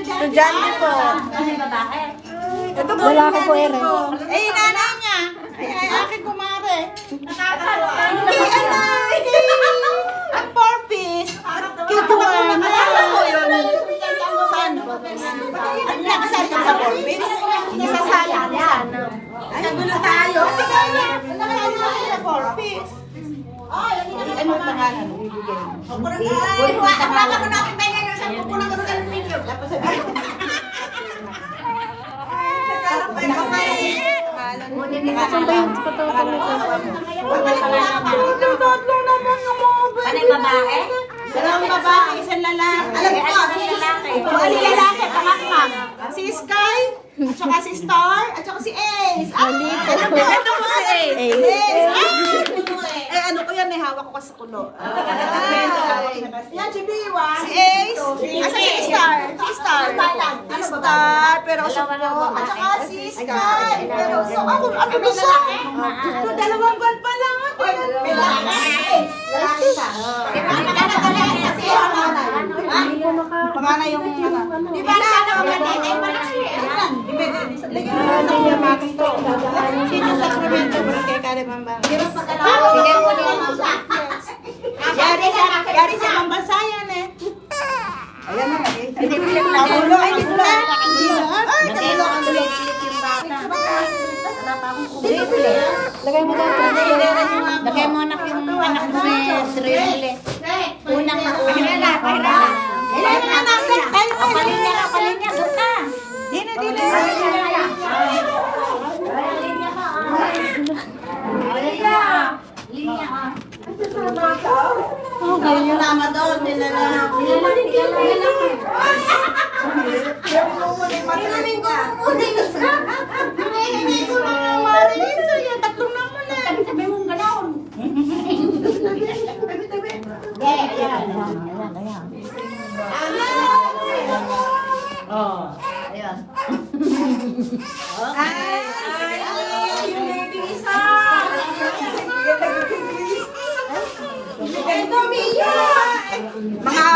Estudyante po. Kasi babae. Ito po Wala yung ka po, ko. Eh, nanay niya. Ay, ay, aking kumare. Hindi, ano, hindi. Ang four-piece. Kikuha na. Saan po? Ang nakasali ka sa four-piece? Ko sana. Ay, nagulo tayo. Nakasali ko sa four-piece. Ano ang pangalan mo? Mo. Uy, akala ko natin tayo ngayon sa pupunan ko ng video. Tapos sabihin. Ba yung babae? Dalawang babae, isang lalaki. Alam ko, ano si lalaki? Si lalaki, pangakmak. Si Sky, at saka si Star, at saka si Ace. Ah, ito, ito po si Ace. Ace. Ah! Eh, ano ko yan, eh, hawak ko kasi kulo. Yan, si Biwa. Si Ace. Asa si Star? Si Star. Si Star, pero uso ko. At saka si Sky. Pero uso ako. Ano ba siya? Ito, dalawang buwan pa lang. Panganay yung ano. Di ba na ano din? Ay, malaki. Lagyan mo sa kuya Max to. Sino sa Sacramento, Boracay, Carimambang. Sige po din. Yari sa, yari sa Mambasayan eh. Ayan na, hindi mo lang nagulo. Ay. Ay, Lagay mo ang nagulo. ulit yung bata. Wala pa akong Lagay mo doon. Lagay mo anak yung anak mo may sarili. Oh. Ayan. Okay. 妈妈。